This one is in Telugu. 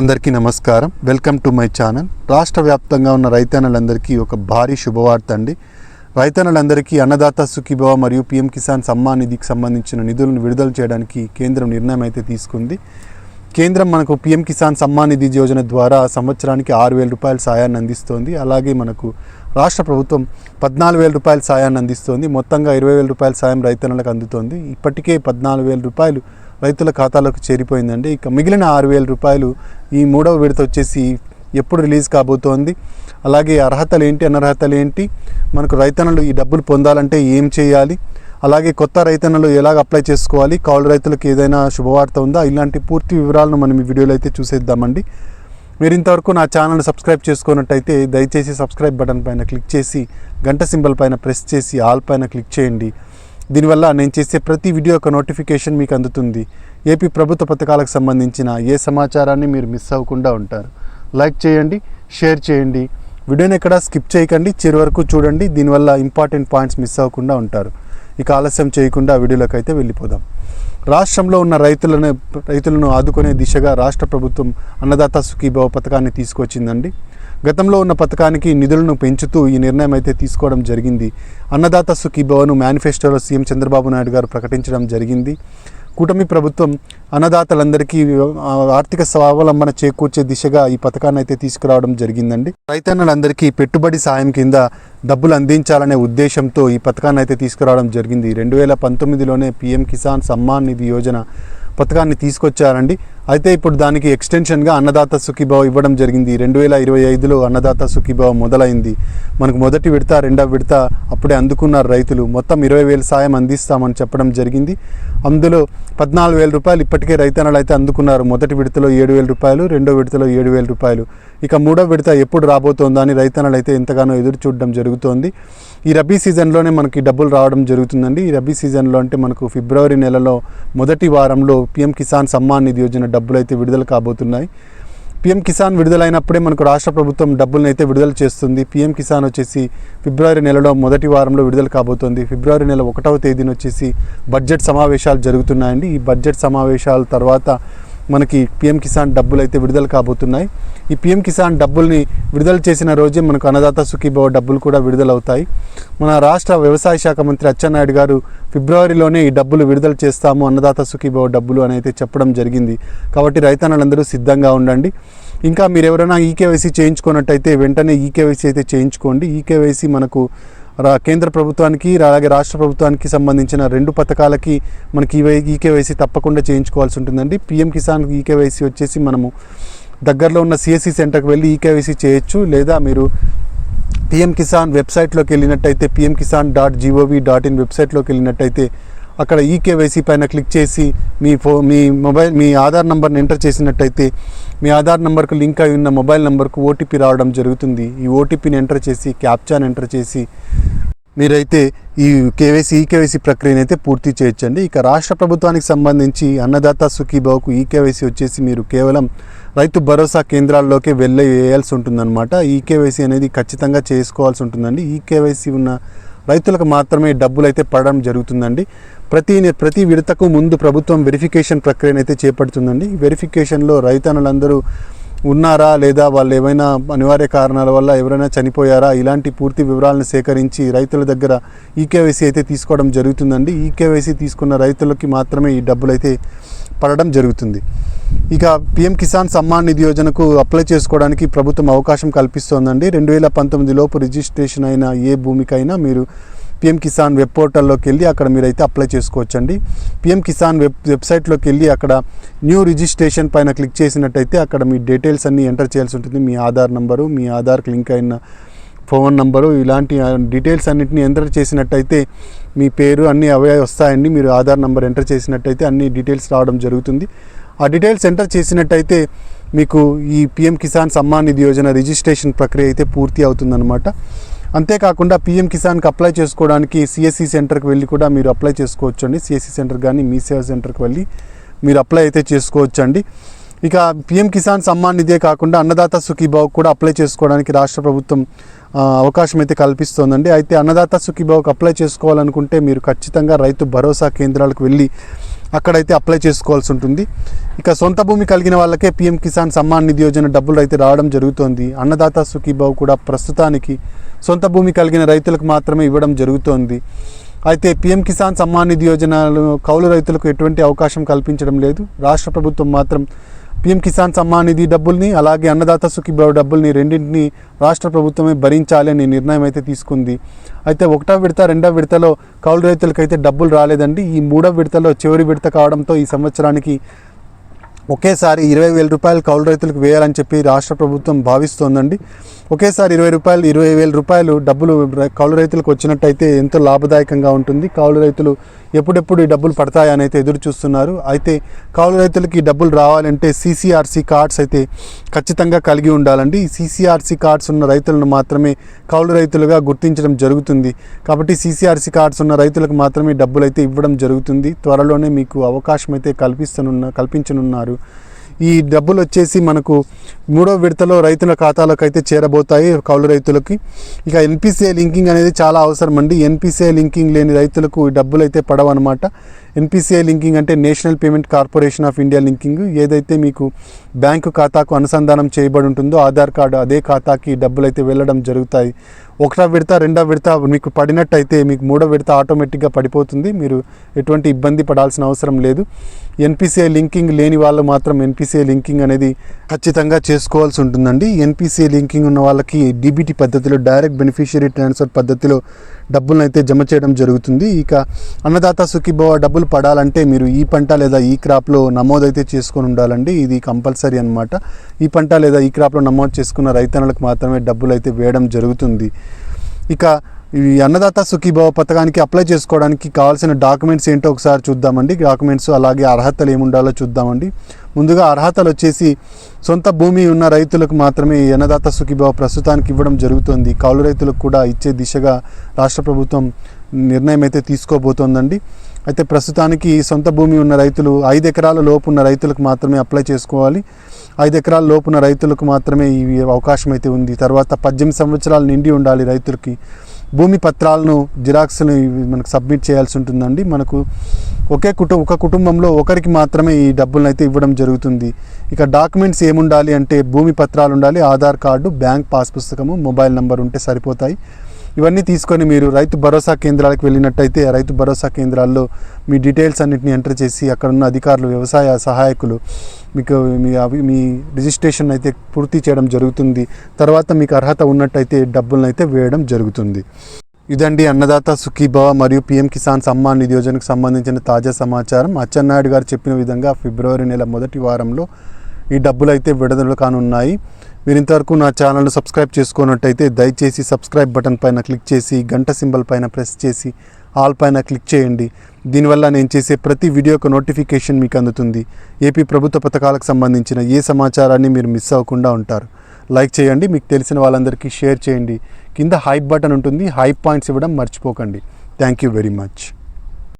అందరికీ నమస్కారం. వెల్కమ్ టు మై ఛానల్ రాష్ట్ర వ్యాప్తంగా ఉన్న రైతన్నలందరికీ ఒక భారీ శుభవార్త అండి. రైతన్నలందరికీ అన్నదాత సుఖీభవ మరియు పిఎం కిసాన్ సమ్మాన్ నిధికి సంబంధించిన నిధులను విడుదల చేయడానికి కేంద్రం నిర్ణయం అయితే తీసుకుంది. కేంద్రం మనకు పిఎం కిసాన్ సమ్మాన్ నిధి యోజన ద్వారా సంవత్సరానికి ఆరు వేల రూపాయల సాయాన్ని అందిస్తోంది. అలాగే మనకు రాష్ట్ర ప్రభుత్వం పద్నాలుగు వేల రూపాయల సాయాన్ని అందిస్తోంది. మొత్తంగా ఇరవై వేల రూపాయల సాయం రైతన్నలకు అందుతోంది. ఇప్పటికే పద్నాలుగు వేల రూపాయలు రైతుల ఖాతాలోకి చేరిపోయిందండి. ఇక మిగిలిన ఆరు వేల రూపాయలు ఈ మూడవ విడత వచ్చేసి ఎప్పుడు రిలీజ్ కాబోతోంది. అలాగే అర్హతలు ఏంటి అనర్హతలు ఏంటి మనకు రైతన్నలు ఈ డబ్బులు పొందాలంటే ఏం చేయాలి? అలాగే కొత్త రైతన్నలు ఎలాగ అప్లై చేసుకోవాలి? కౌలు రైతులకు ఏదైనా శుభవార్త ఉందా? ఇలాంటి పూర్తి వివరాలను మనం ఈ వీడియోలో అయితే చూసేద్దామండి. మీరు ఇంతవరకు నా ఛానల్ సబ్స్క్రైబ్ చేసుకున్నట్టయితే దయచేసి సబ్స్క్రైబ్ బటన్ పైన క్లిక్ చేసి గంట సింబల్ పైన ప్రెస్ చేసి ఆల్ పైన క్లిక్ చేయండి. దీనివల్ల నేను చేసే ప్రతి వీడియో యొక్క నోటిఫికేషన్ మీకు అందుతుంది. ఏపీ ప్రభుత్వ పథకాలకు సంబంధించిన ఏ సమాచారాన్ని మీరు మిస్ అవ్వకుండా ఉంటారు. లైక్ చేయండి షేర్ చేయండి. వీడియోని ఎక్కడ స్కిప్ చేయకండి చివరి వరకు చూడండి. దీనివల్ల ఇంపార్టెంట్ పాయింట్స్ మిస్ అవ్వకుండా ఉంటారు. ఇక ఆలస్యం చేయకుండా వీడియోలోకి అయితే వెళ్ళిపోదాం. రాష్ట్రంలో ఉన్న రైతులను రైతులను ఆదుకునే దిశగా రాష్ట్ర ప్రభుత్వం అన్నదాత సుఖీభవ పథకాన్ని తీసుకొచ్చిందండి. గతంలో ఉన్న పథకానికి నిధులను పెంచుతూ ఈ నిర్ణయం అయితే తీసుకోవడం జరిగింది. అన్నదాత సుఖీభవను మేనిఫెస్టోలో సీఎం చంద్రబాబు నాయుడు గారు ప్రకటించడం జరిగింది. కూటమి ప్రభుత్వం అన్నదాతలందరికీ ఆర్థిక స్వావలంబన చేకూర్చే దిశగా ఈ పథకాన్ని అయితే తీసుకురావడం జరిగిందండి. రైతన్నలందరికీ పెట్టుబడి సాయం కింద డబ్బులు అందించాలనే ఉద్దేశంతో ఈ పథకాన్ని అయితే తీసుకురావడం జరిగింది. రెండు వేల పంతొమ్మిదిలోనే పిఎం కిసాన్ సమ్మాన్ నిధి యోజన పథకాన్ని తీసుకొచ్చారండి. అయితే ఇప్పుడు దానికి ఎక్స్టెన్షన్గా అన్నదాత సుఖీభావ ఇవ్వడం జరిగింది. రెండు వేల ఇరవై ఐదులో అన్నదాత సుఖీభావ మొదలైంది. మనకు మొదటి విడత రెండవ విడత అప్పుడే అందుకున్నారు రైతులు. మొత్తం ఇరవై వేల సాయం అందిస్తామని చెప్పడం జరిగింది. అందులో పద్నాలుగు వేల రూపాయలు ఇప్పటికే రైతన్నలు అయితే అందుకున్నారు. మొదటి విడతలో ఏడు వేల రూపాయలు రెండో విడతలో ఏడు వేల రూపాయలు. ఇక మూడో విడత ఎప్పుడు రాబోతోందని రైతన్నలు అయితే ఎంతగానో ఎదురు చూడడం జరుగుతోంది. ఈ రబీ సీజన్లోనే మనకి డబ్బులు రావడం జరుగుతుందండి. ఈ రబీ సీజన్లో అంటే మనకు ఫిబ్రవరి నెలలో మొదటి వారంలో పిఎం కిసాన్ సమ్మాన్ నిధి యోజన డబ్బులు అయితే విడుదల కాబోతున్నాయి. పిఎం కిసాన్ విడుదలైనప్పుడే మనకు రాష్ట్ర ప్రభుత్వం డబ్బులను అయితే విడుదల చేస్తుంది. పిఎం కిసాన్ వచ్చేసి ఫిబ్రవరి నెలలో మొదటి వారంలో విడుదల కాబోతోంది. ఫిబ్రవరి నెల ఒకటవ తేదీన వచ్చేసి బడ్జెట్ సమావేశాలు జరుగుతున్నాయండి. ఈ బడ్జెట్ సమావేశాల తర్వాత మనకి పిఎం కిసాన్ డబ్బులు అయితే విడుదల కాబోతున్నాయి. ఈ పిఎం కిసాన్ డబ్బుల్ని విడుదల చేసిన రోజే మనకు అన్నదాత సుఖీభవ డబ్బులు కూడా విడుదలవుతాయి. మన రాష్ట్ర వ్యవసాయ శాఖ మంత్రి అచ్చెన్నాయుడు గారు ఫిబ్రవరిలోనే ఈ డబ్బులు విడుదల చేస్తాము అన్నదాత సుఖీభవ డబ్బులు అని అయితే చెప్పడం జరిగింది. కాబట్టి రైతన్నలందరూ సిద్ధంగా ఉండండి. ఇంకా మీరు ఎవరైనా ఈకేవైసీ చేయించుకున్నట్టయితే వెంటనే ఈకేవైసీ అయితే చేయించుకోండి. ఈకేవైసీ మనకు కేంద్ర ప్రభుత్వానికి అలాగే రాష్ట్ర ప్రభుత్వానికి సంబంధించిన రెండు పథకాలకి మనకి ఈవై ఈకేవైసీ తప్పకుండా చేయించుకోవాల్సి ఉంటుందండి. పిఎం కిసాన్ ఈకేవైసీ వచ్చేసి మనము దగ్గరలో ఉన్న సిఎస్సి సెంటర్కి వెళ్ళి ఈకేవైసీ చేయొచ్చు. లేదా మీరు పిఎం కిసాన్ వెబ్సైట్లోకి వెళ్ళినట్టయితే PM Kisan dot gov dot in వెబ్సైట్లోకి వెళ్ళినట్టయితే అక్కడ ఈకేవైసీ పైన క్లిక్ చేసి మీ ఫో మీ మొబైల్ మీ ఆధార్ నంబర్ని ఎంటర్ చేసినట్టయితే మీ ఆధార్ నెంబర్కు లింక్ అయి ఉన్న మొబైల్ నెంబర్కు ఓటీపీ రావడం జరుగుతుంది. ఈ ఓటీపీని ఎంటర్ చేసి క్యాప్చాన్ ఎంటర్ చేసి మీరైతే ఈ కేవైసీ ఈకేవైసీ ప్రక్రియను అయితే పూర్తి చేయొచ్చండి. ఇక రాష్ట్ర ప్రభుత్వానికి సంబంధించి అన్నదాత సుఖీబాబుకు ఈకేవైసీ వచ్చేసి మీరు కేవలం రైతు భరోసా కేంద్రాల్లోకి వెళ్ళి వేయాల్సి ఉంటుందన్నమాట ఈకేవైసీ అనేది ఖచ్చితంగా చేసుకోవాల్సి ఉంటుందండి. ఈకేవైసీ ఉన్న రైతులకు మాత్రమే డబ్బులు అయితే పడడం జరుగుతుందండి. ప్రతి ప్రతి విడతకు ముందు ప్రభుత్వం వెరిఫికేషన్ ప్రక్రియను అయితే చేపడుతుందండి. వెరిఫికేషన్లో రైతన్నలందరూ ఉన్నారా లేదా వాళ్ళు ఏమైనా అనివార్య కారణాల వల్ల ఎవరైనా చనిపోయారా? ఇలాంటి పూర్తి వివరాలను సేకరించి రైతుల దగ్గర ఈకేవైసీ అయితే తీసుకోవడం జరుగుతుందండి. ఈకేవైసీ తీసుకున్న రైతులకి మాత్రమే ఈ డబ్బులు అయితే పడడం జరుగుతుంది. ఇక పిఎం కిసాన్ సమ్మాన్ నిధి యోజనకు అప్లై చేసుకోవడానికి ప్రభుత్వం అవకాశం కల్పిస్తోందండి. రెండు వేల పంతొమ్మిది లోపు రిజిస్ట్రేషన్ అయిన ఏ భూమికైనా మీరు పిఎం కిసాన్ వెబ్ పోర్టల్లోకి వెళ్ళి అక్కడ మీరైతే అప్లై చేసుకోవచ్చండి. పిఎం కిసాన్ వెబ్ వెబ్సైట్లోకి వెళ్ళి అక్కడ న్యూ రిజిస్ట్రేషన్ పైన క్లిక్ చేసినట్టయితే అక్కడ మీ డీటెయిల్స్ అన్నీ ఎంటర్ చేయాల్సి ఉంటుంది. మీ ఆధార్ నంబరు మీ ఆధార్కి లింక్ అయిన ఫోన్ నంబరు ఇలాంటి డీటెయిల్స్ అన్నింటినీ ఎంటర్ చేసినట్టయితే మీ పేరు అన్నీ అవే వస్తాయండి. మీరు ఆధార్ నంబర్ ఎంటర్ చేసినట్టయితే అన్ని డీటెయిల్స్ రావడం జరుగుతుంది. ఆ డీటెయిల్స్ ఎంటర్ చేసినట్టయితే మీకు ఈ పిఎం కిసాన్ సమ్మాన్ నిధి యోజన రిజిస్ట్రేషన్ ప్రక్రియ అయితే పూర్తి అవుతుందన్నమాట. అంతేకాకుండా పిఎం కిసాన్కి అప్లై చేసుకోవడానికి సిఎస్సి సెంటర్కి వెళ్ళి కూడా మీరు అప్లై చేసుకోవచ్చు అండి సిఎస్సి సెంటర్ కానీ మీ సేవ సెంటర్కి వెళ్ళి మీరు అప్లై అయితే చేసుకోవచ్చు అండి ఇక పిఎం కిసాన్ సమ్మాన్ నిధే కాకుండా అన్నదాత సుఖీభావ్ కూడా అప్లై చేసుకోవడానికి రాష్ట్ర ప్రభుత్వం అవకాశం అయితే కల్పిస్తోందండి. అయితే అన్నదాత సుఖీభావ్కి అప్లై చేసుకోవాలనుకుంటే మీరు ఖచ్చితంగా రైతు భరోసా కేంద్రాలకు వెళ్ళి అక్కడైతే అప్లై చేసుకోవాల్సి ఉంటుంది. ఇక సొంత భూమి కలిగిన వాళ్ళకే పీఎం కిసాన్ సమ్మాన్ నిధి యోజన డబ్బులు అయితే రావడం జరుగుతోంది. అన్నదాత సుఖీబాబు కూడా ప్రస్తుతానికి సొంత భూమి కలిగిన రైతులకు మాత్రమే ఇవ్వడం జరుగుతోంది. అయితే పీఎం కిసాన్ సమ్మాన్ నిధి యోజనలు కౌలు రైతులకు ఎటువంటి అవకాశం కల్పించడం లేదు. రాష్ట్ర ప్రభుత్వం మాత్రం పిఎం కిసాన్ సమ్మాన్ నిధి డబ్బుల్ని అలాగే అన్నదాత సుఖీబాబు డబ్బుల్ని రెండింటిని రాష్ట్ర ప్రభుత్వమే భరించాలి అనే నిర్ణయం అయితే తీసుకుంది. అయితే ఒకటో విడత రెండో విడతలో కౌలు రైతులకైతే డబ్బులు రాలేదండి. ఈ మూడో విడతలో చివరి విడత కావడంతో ఈ సంవత్సరానికి ఒకేసారి ఇరవై వేల రూపాయలు కౌలు రైతులకు వేయాలని చెప్పి రాష్ట్ర ప్రభుత్వం భావిస్తోందండి. ఒకేసారి ఇరవై రూపాయలు ఇరవై వేల రూపాయలు డబ్బులు కౌలు రైతులకు వచ్చినట్టయితే ఎంతో లాభదాయకంగా ఉంటుంది. కౌలు రైతులు ఎప్పుడెప్పుడు ఈ డబ్బులు పడతాయని అయితే ఎదురు చూస్తున్నారు. అయితే కౌలు రైతులకి ఈ డబ్బులు రావాలంటే సీసీఆర్సీ కార్డ్స్ అయితే ఖచ్చితంగా కలిగి ఉండాలండి. ఈ సీసీఆర్సీ కార్డ్స్ ఉన్న రైతులను మాత్రమే కౌలు రైతులుగా గుర్తించడం జరుగుతుంది. కాబట్టి సీసీఆర్సీ కార్డ్స్ ఉన్న రైతులకు మాత్రమే డబ్బులు అయితే ఇవ్వడం జరుగుతుంది. త్వరలోనే మీకు అవకాశం అయితే కల్పిస్తున్న కల్పించనున్నారు. ఈ డబ్బులు వచ్చేసి మనకు మూడో విడతలో రైతుల ఖాతాలకు అయితే చేరబోతాయి కౌలు రైతులకి. ఇక ఎన్పిసిఐ లింకింగ్ అనేది చాలా అవసరం అండి. ఎన్పిసిఐ లింకింగ్ లేని రైతులకు ఈ డబ్బులు అయితే పడవన్నమాట. ఎన్పిసిఐ లింకింగ్ అంటే national payment corporation of India linking. ఏదైతే మీకు బ్యాంకు ఖాతాకు అనుసంధానం చేయబడి ఉంటుందో ఆధార్ కార్డు అదే ఖాతాకి డబ్బులు అయితే వెళ్ళడం జరుగుతాయి. ఒకటో విడత రెండో విడత మీకు పడినట్టయితే మీకు మూడో విడత ఆటోమేటిక్గా పడిపోతుంది. మీరు ఎటువంటి ఇబ్బంది పడాల్సిన అవసరం లేదు. ఎన్పిసిఐ లింకింగ్ లేని వాళ్ళు మాత్రం ఎన్పిసిఐ లింకింగ్ అనేది ఖచ్చితంగా చేసుకోవాల్సి ఉంటుందండి. ఎన్పిసిఐ లింకింగ్ ఉన్న వాళ్ళకి డీబీటీ పద్ధతిలో డైరెక్ట్ బెనిఫిషియరీ ట్రాన్స్ఫర్ పద్ధతిలో డబ్బులను అయితే జమ చేయడం జరుగుతుంది. ఇక అన్నదాత సుఖీభవ డబ్బులు పడాలంటే మీరు ఈ పంట లేదా ఈ క్రాప్లో నమోదైతే చేసుకొని ఉండాలండి. ఇది కంపల్సరీ అన్నమాట. ఈ పంట లేదా ఈ క్రాప్లో నమోదు చేసుకున్న రైతన్నలకు మాత్రమే డబ్బులు అయితే వేయడం జరుగుతుంది. ఇక ఈ అన్నదాత సుఖీభవ పథకానికి అప్లై చేసుకోవడానికి కావాల్సిన డాక్యుమెంట్స్ ఏంటో ఒకసారి చూద్దామండి. డాక్యుమెంట్స్ అలాగే అర్హతలు ఏముండాలో చూద్దామండి. ముందుగా అర్హతలు వచ్చేసి సొంత భూమి ఉన్న రైతులకు మాత్రమే ఈ అన్నదాత సుఖీభవ ప్రస్తుతానికి ఇవ్వడం జరుగుతుంది. కౌలు రైతులకు కూడా ఇచ్చే దిశగా రాష్ట్ర ప్రభుత్వం నిర్ణయం అయితే తీసుకోబోతోందండి. అయితే ప్రస్తుతానికి సొంత భూమి ఉన్న రైతులు ఐదు ఎకరాల లోపు ఉన్న రైతులకు మాత్రమే అప్లై చేసుకోవాలి. ఐదు ఎకరాల లోపు ఉన్న రైతులకు మాత్రమే ఈ అవకాశం అయితే ఉంది. తర్వాత పద్దెనిమిది సంవత్సరాలు నిండి ఉండాలి రైతులకి. భూమి పత్రాలను జిరాక్స్ను మనకు సబ్మిట్ చేయాల్సి ఉంటుందండి. మనకు ఒకే కుటుంబ ఒక కుటుంబంలో ఒకరికి మాత్రమే ఈ డబ్బులను అయితే ఇవ్వడం జరుగుతుంది. ఇక డాక్యుమెంట్స్ ఏముండాలి అంటే భూమి పత్రాలు ఉండాలి ఆధార్ కార్డు బ్యాంక్ పాస్ పుస్తకము మొబైల్ నెంబర్ ఉంటే సరిపోతాయి. ఇవన్నీ తీసుకొని మీరు రైతు భరోసా కేంద్రాలకు వెళ్ళినట్టయితే రైతు భరోసా కేంద్రాల్లో మీ డీటెయిల్స్ అన్నిటిని ఎంటర్ చేసి అక్కడ ఉన్న అధికారులు వ్యవసాయ సహాయకులు మీకు మీ అవి మీ రిజిస్ట్రేషన్ అయితే పూర్తి చేయడం జరుగుతుంది. తర్వాత మీకు అర్హత ఉన్నట్టయితే డబ్బులను అయితే వేయడం జరుగుతుంది. ఇదండి అన్నదాత సుఖీభవ మరియు పిఎం కిసాన్ సమ్మాన్ నిధి యోజనకు సంబంధించిన తాజా సమాచారం. అచ్చెన్నాయుడు గారు చెప్పిన విధంగా ఫిబ్రవరి నెల మొదటి వారంలో ఈ డబ్బులు అయితే విడుదల కానున్నాయి. మీరు ఇంతవరకు నా ఛానల్ను సబ్స్క్రైబ్ చేసుకున్నట్టయితే దయచేసి సబ్స్క్రైబ్ బటన్ పైన క్లిక్ చేసి గంట సింబల్ పైన ప్రెస్ చేసి ఆల్ పైన క్లిక్ చేయండి. దీనివల్ల నేను చేసే ప్రతి వీడియోకు నోటిఫికేషన్ మీకు అందుతుంది. ఏపీ ప్రభుత్వ పథకాలకు సంబంధించిన ఏ సమాచారాన్ని మీరు మిస్ అవ్వకుండా ఉంటారు. లైక్ చేయండి మీకు తెలిసిన వాళ్ళందరికీ షేర్ చేయండి. కింద హైప్ బటన్ ఉంటుంది హైప్ పాయింట్స్ ఇవ్వడం మర్చిపోకండి. Thank you very much.